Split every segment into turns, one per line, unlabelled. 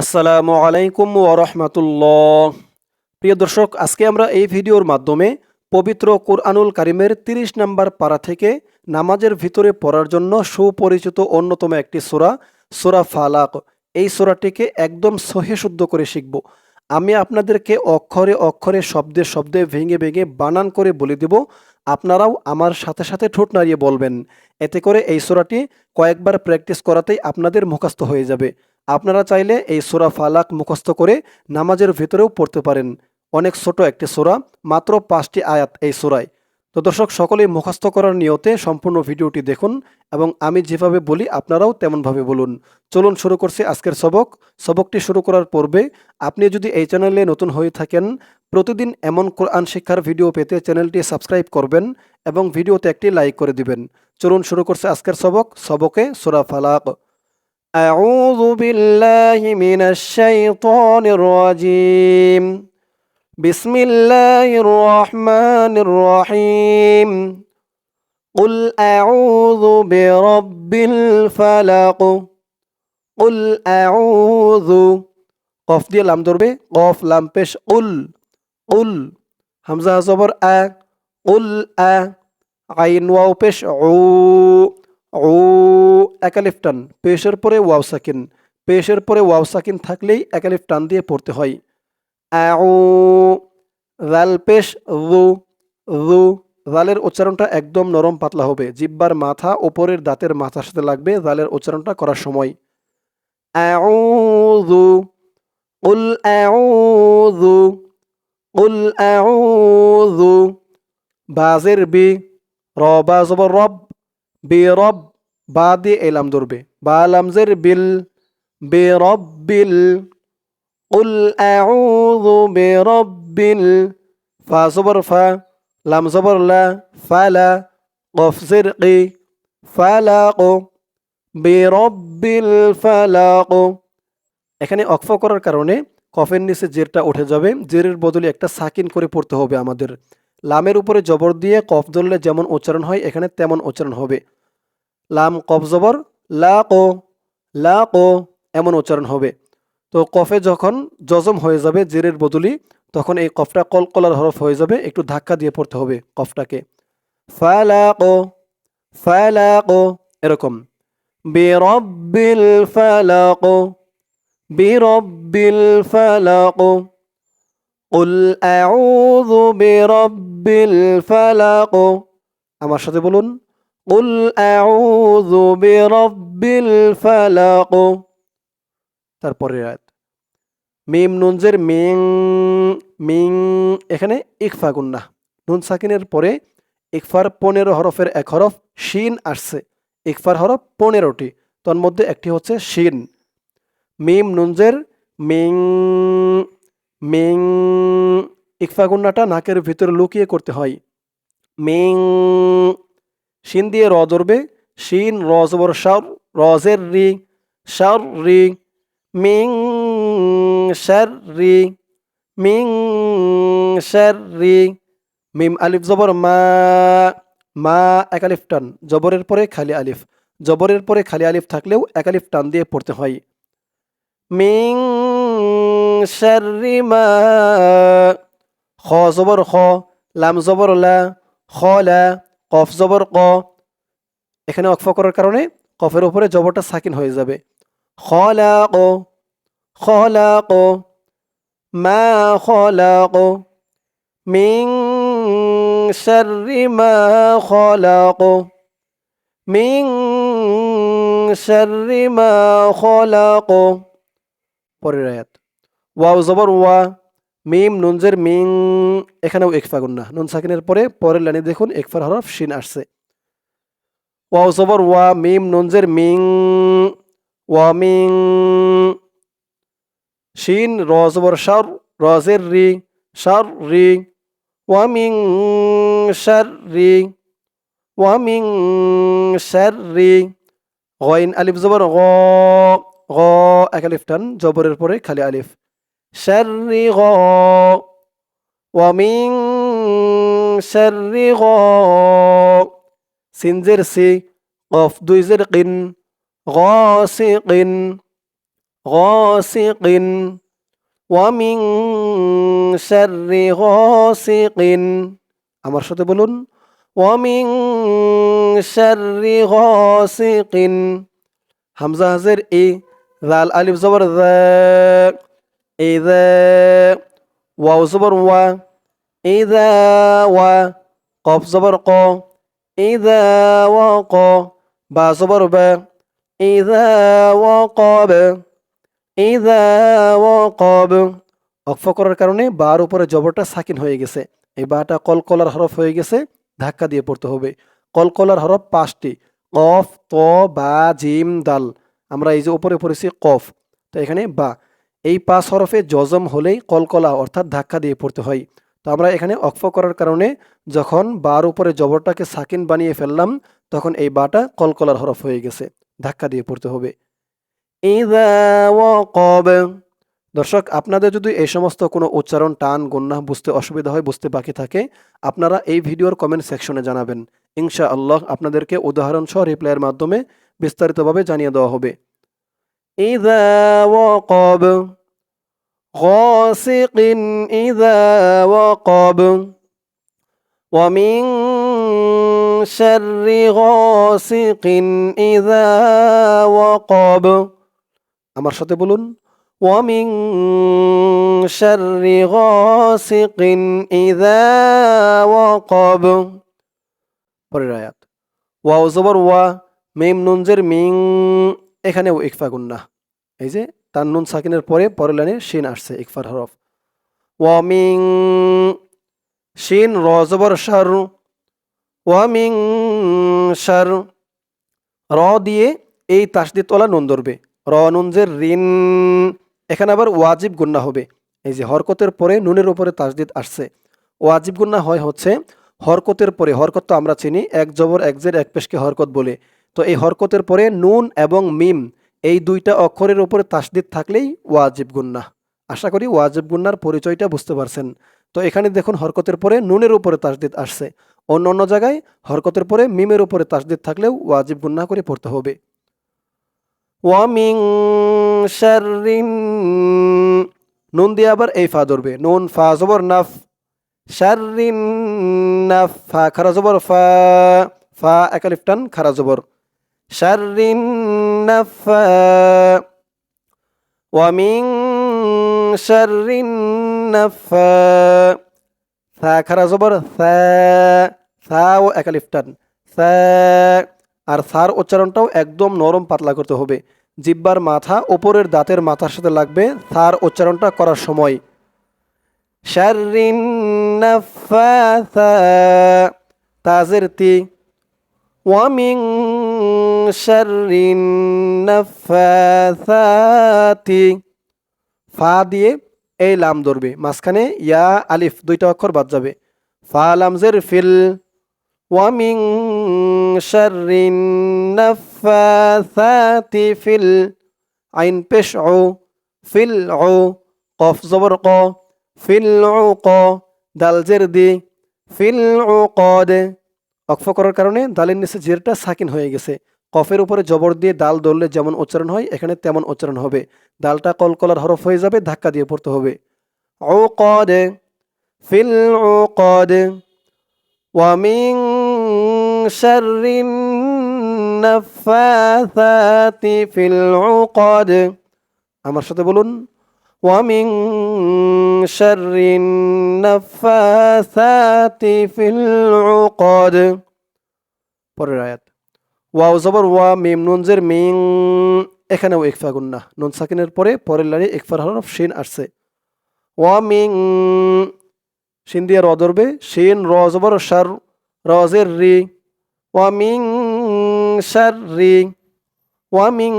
আসসালামু আলাইকুম ও ওরহমতুল্লাহ প্রিয় দর্শক, আজকে আমরা এই ভিডিওর মাধ্যমে পবিত্র কোরআনুল কারিমের ৩০ নম্বর পাড়া থেকে নামাজের ভিতরে পড়ার জন্য সুপরিচিত অন্যতম একটি সোরা সোরা ফালাক। এই সোরাটিকে একদম সহে শুদ্ধ করে শিখব। আমি আপনাদেরকে অক্ষরে অক্ষরে, শব্দে শব্দে, ভেঙে ভেঙে বানান করে বলে দেব। আপনারাও আমার সাথে সাথে ঠোঁট নাড়িয়ে বলবেন। এতে করে এই সোরাটি কয়েকবার প্র্যাকটিস করাতেই আপনাদের মুখস্থ হয়ে যাবে। আপনারা চাইলে এই সোরা ফালাক মুখস্থ করে নামাজের ভেতরেও পড়তে পারেন। অনেক ছোট একটি সোরা, মাত্র পাঁচটি আয়াত এই সোরায়। তো দর্শক, সকলেই মুখস্থ করার নিয়তে সম্পূর্ণ ভিডিওটি দেখুন এবং আমি যেভাবে বলি, আপনারাও তেমনভাবে বলুন। চলুন শুরু করছি আজকের সবক। সবকটি শুরু করার পূর্বে আপনি যদি এই চ্যানেলে নতুন হয়ে থাকেন, প্রতিদিন এমন কোরআন শিক্ষার ভিডিও পেতে চ্যানেলটি সাবস্ক্রাইব করবেন এবং ভিডিওতে একটি লাইক করে দিবেন। চলুন শুরু করছে আজকের সবক। সবকে সোরা ফালাক। أعوذ بالله من الشيطان الرجيم بسم الله الرحمن الرحيم قل أعوذ برب الفلق قل أعوذ قف دي لام دربي قف لام بش قل قل همزة صبر أ قل أ عين واو بش عو ও, একালিফ টান। পেশের পরে ওয়াও সাকিন। পেশের পরে ওয়াও সাকিন থাকলেই একালিফ টান দিয়ে পড়তে হয়। রাল পেশ, রু রু, রালের উচ্চারণটা একদম নরম পাতলা হবে। জিব্বার মাথা ওপরের দাঁতের মাথার সাথে লাগবে রালের উচ্চারণটা করার সময়। বাজের বি, র রব বেরব বা দিয়ে এলাম ধরবে। বা লামজের বিল বেরব্বিল উল আউযু বিরব্বিল ফা জবর ফা, লাম জবর লা, ফালা জের কি, ফালাক বিরব্বিল ফালাক। এখানে অক্ফ করার কারণে কফের নিচে জেরটা উঠে যাবে। জেরের বদলে একটা সাকিন করে পড়তে হবে আমাদের। লামের উপরে জবর দিয়ে কফ ধরলে যেমন উচ্চারণ হয়, এখানে তেমন উচ্চারণ হবে। লাম কফ জবর লা কো লা কো এমন উচ্চারণ হবে তো কফে যখন জজম হয়ে যাবে জেরের বদলি তখন এই কফটা কলকলার হরফ হয়ে যাবে একটু ধাক্কা দিয়ে পড়তে হবে কফটাকে ফালাকো ফালাকো এরকম বিরব্বিল ফালাকো বিরব্বিল ফালাকো قل أعوذ برب الفلق আমার সাথে বলুন قل أعوذ برب الفلق তারপরে আয়াত মিম নুনজের মিং মিং এখানে ইকফা গুন্না নুন সাকিনের পরে ইকফার পনেরো হরফের এক হরফ শিন আসছে ইকফার হরফ পনেরোটি তন্মধ্যে একটি হচ্ছে শিন মিম নুনজের মিং মিং ইকফা গুন্নাটা নাকের ভিতরে লুকিয়ে করতে হয় মিং শিন দিয়ে র ধরবে, শিন, র জবর সার, রজের রি, সার রি, মিং সার রি, মিং সার রি, মিম আলিফ জবর মা মা, এক আলিফ টান, জবরের পরে খালি আলিফ, জবরের পরে খালি আলিফ থাকলেও এক আলিফ টান দিয়ে পড়তে হয়। মিং শাররি মা, খ জবর খ, লাম জবর লা, খ লা কফ জবর ক। এখানে অক্ফ করার কারণে কফের উপরে জবরটা সাকিন হয়ে যাবে। খলাক খলাক, মা খলাক, মিং শাররি মা খলাক, মিং শাররি মা খলাক। পরের আয়াত। ওয়াও জবর ওয়া। মিম, নুনজের মিং, এখানেও একফা গুন্না। নুন সাকিনের পরে পরের লাইনে দেখুন, একফার হরফ শিন আসছে। ওয়াও জবর, ওয়া মিম, নুনজের মিং, ওয়া মিং, শিন, র জবর, শার, রজের রি, শার, রি, ওয়া মিং, শার, রি, ওয়া মিং, শার, রি, গইন, আলিফ জবর, গ গ, এক আলিফ টান, জবরের পরে খালি আলিফ। شر غا ومن شر غا সিনজের সি কফ দুই জের কিন غاسق غاسق ومن شر غاسق আমার সাথে বলুন ومن شر غاسق হামজা হাজের এ লাল আলিফ জবর ওয়া ইদা ওয়া কফ জবর ক ইদা ওয়া ক বা জবর বা ইদা ওয়া কব ইদা ওয়া কব অক্ফ করার কারণে বার উপরে জবরটা সাকিন হয়ে গেছে। এই বাটা কলকলার হরফ হয়ে গেছে, ধাক্কা দিয়ে পড়তে হবে। কলকলার হরফ পাঁচটি, কফ, ত, বা, জিম, দাল। আমরা এই যে উপরে পড়েছি কফ, তো এখানে বা। এই পাঁচ হরফে জজম হলেই কলকলা অর্থাৎ ধাক্কা দিয়ে পড়তে হয়। তো আমরা এখানে অক্ফ করার কারণে যখন বার উপরে জবরটাকে সাকিন বানিয়ে ফেললাম, তখন এই বাটা কলকলার হরফ হয়ে গেছে। ধাক্কা দিয়ে পড়তে হবে। দর্শক, আপনাদের যদি এই সমস্ত কোনো উচ্চারণ, টান গন্যা বুঝতে অসুবিধা হয়, বুঝতে বাকি থাকে, আপনারা এই ভিডিওর কমেন্ট সেকশনে জানাবেন। ইনশা আল্লাহ আপনাদেরকে উদাহরণ সহ রিপ্লাইয়ের মাধ্যমে বিস্তারিতভাবে জানিয়ে দেওয়া হবে। ইদা ওয়াকাব غاسق إذا وقب ومن شر غاسق إذا وقب আমার সাথে বলুন ومن شر غاسق إذا وقب পরের আয়াত ওয়াও জবর ওয়া মিম নুনজের মিং এখানেও ইকফা গুন্না। এই যে, তার নুন সাকিনের পরে পরের লাইনে শিন আসছে, ইকফার হরফ। ওয়ামিং শিন র জবর শার ওয়ামিং শার। র দিয়ে এই তাসদি তোলা নুন ধরবে। র নুনজের ঋণ এখানে আবার ওয়াজিব গুন্না হবে। এই যে, হরকতের পরে নুনের উপরে তাসদিদ আসছে। ওয়াজিব গুন্না হয় হচ্ছে হরকতের পরে। হরকত তো আমরা চিনি, এক জবর, এক জের, এক পেশকে হরকত বলে। তো এই হরকতের পরে নুন এবং মিম এই দুইটা অক্ষরের উপরে তাসদিদ থাকলেই ওয়াজিব গুন্না আশা করি ওয়াজিব গুন্নার পরিচয়টা বুঝতে পারছেন। তো এখানে দেখুন হরকতের পরে নুনের উপরে তাসদিদ আসছে। অন্য অন্য জায়গায় হরকতের পরে মিমের উপরে তাসদিদ থাকলেও ওয়াজিব গুন্না করে পড়তে হবে। ওয়ামিং নুন দিয়ে আবার এই ফা ধরবে। নুন, ফা, জবর, নাফ। শাররিন, নাফ, ফা, খারা, জবর, ফা। ফা একালিফটান খারা, জবর। শাররিন নাফা ওয়ামিং শাররিন নাফা ফা খারা জবর ও একালিফটান ফা আর সার উচ্চারণটাও একদম নরম পাতলা করতে হবে। জিব্বার মাথা ওপরের দাঁতের মাথার সাথে লাগবে সার উচ্চারণটা করার সময়। নাফাথা তাজের তি। ওয়ামিং শাররিন নাফাথাতি ফা দিয়ে এই লাম ধরবে মাঝখানে ইয়া আলিফ দুইটা অক্ষর বাদ যাবে ফা লামজের ফিল ومن شر النفاثات في العين بشعو في العو قف زبر قا في العقا দাল জের দি ফিল উকাদ অক্ফ করার কারণে দালের নিচে জেরটা সাকিন হয়ে গেছে কফের উপরে জবর দিয়ে দাল দললে যেমন উচ্চারণ হয়, এখানে তেমন উচ্চারণ হবে। দালটা কলকলার হরফ হয়ে যাবে, ধাক্কা দিয়ে পড়তে হবে। ও ও আমার সাথে বলুন ওয়ামিং শরিনাতি ফিল উকদ। পরের আয়াত। ওয়াও জবর ওয়া মিম নুনজের মিং, এখানেও ইকফা গুন্না নুন সাকিনের পরে পরের লাইনে ইকফার হরফ শিন আসছে। ওয়া মিং, শিন দিয়ে র ধরবে। শিন, র জবর, শার রজের রি। ওয়ামিং শার রি। ওয়ামিং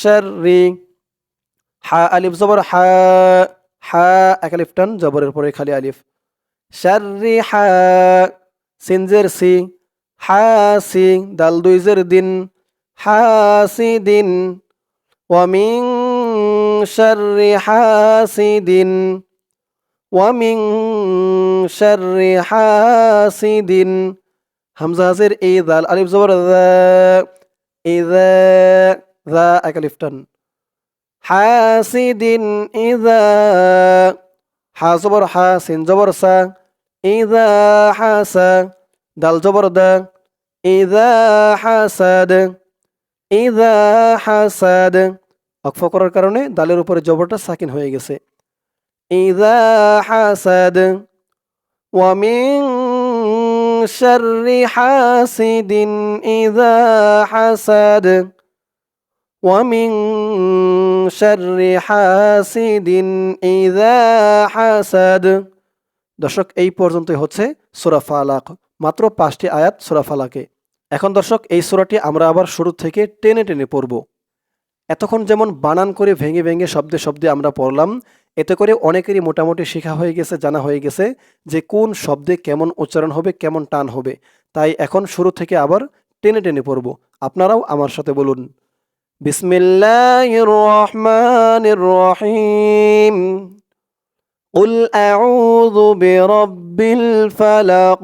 শার রি। হা, আলিফ জবর, হা হা, এক আলিফ টান জবরের পরে খালি আলিফ। শাররি হা সিনজের সি। হা সি দাল দুইজের দিন হা সি দিন ওয়ামিং শাররি হাসিদিন ওয়ামিং শাররি হাসিদিন হামজা হাজের এই দাল আলিফ জবর দা এই দা এক আলিফ টান হাসিদিন ইদা হা জবর হা সিন জবর সা ইদা হাসা দাল জবর দা ইদা হাসাদ ইদা হাসাদ অক্ফ করার কারণে দালের উপরে জবরটা সাকিন হয়ে গেছে ইদা হাসাদ ومن شر حاسد إذا حسد ومن شر حاسد إذا حسد দর্শক এই পর্যন্তই হচ্ছে সুরা ফালাক মাত্র পাঁচটি আয়াত সুরা ফালাকে এখন দর্শক এই সুরাটি আমরা আবার শুরু থেকে টেনে টেনে পড়ব এতক্ষণ যেমন বানান করে ভেঙে ভেঙে শব্দে শব্দে আমরা পড়লাম এতে করে অনেকেরই মোটামুটি শেখা হয়ে গেছে জানা হয়ে গেছে যে কোন শব্দে কেমন উচ্চারণ হবে কেমন টান হবে তাই এখন শুরু থেকে আবার টেনে টেনে পড়ব আপনারাও আমার সাথে বলুন বিসমিল্লাহির রহমানির রহিম قل أعوذ برب الفلق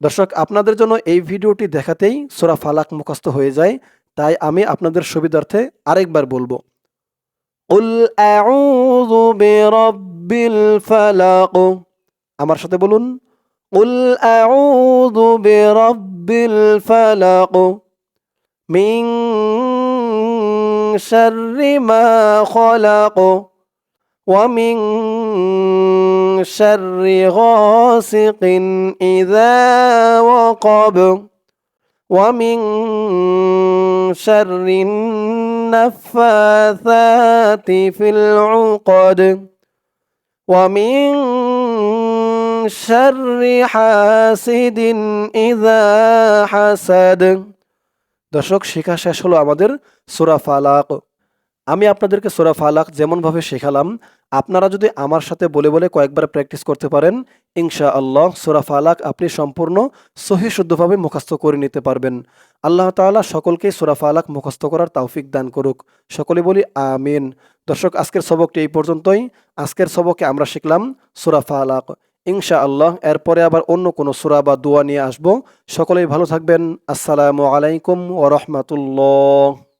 দর্শক আপনাদের জন্য এই ভিডিওটি দেখাতেই সোরা ফালাক মুখস্থ হয়ে যায় তাই আমি আপনাদের সুবিধার্থে আরেকবার বলবো قل أعوذ برب الفلق আমার সাথে বলুন قل أعوذ برب الفلق من شر ما خلق ومن شر غاسق إذا وقب ومن شر النفاثات في العقد ومن شر حاسد إذا حسد দর্শক শেখা শেষ হলো আমাদের সুরা ফালাক আমি আপনাদেরকে সুরা ফালাক যেমনভাবে শেখালাম, আপনারা যদি আমার সাথে বলে বলে কয়েকবার প্র্যাকটিস করতে পারেন ইনশা আল্লাহ সুরা ফালাক আপনি সম্পূর্ণ সহি শুদ্ধভাবে মুখস্থ করে নিতে পারবেন। আল্লাহ তাআলা সকলকে সুরা ফালাক মুখস্থ করার তৌফিক দান করুক। সকলে বলি আমিন। দর্শক, আজকের সবকটি এই পর্যন্তই। আজকের সবকে আমরা শিখলাম সুরা ফালাক। ইনশা আল্লাহ এরপরে আবার অন্য কোনো সুরা বা দোয়া নিয়ে আসব। সকলেই ভালো থাকবেন। আসসালামু আলাইকুম ওরহমতুল্লাহ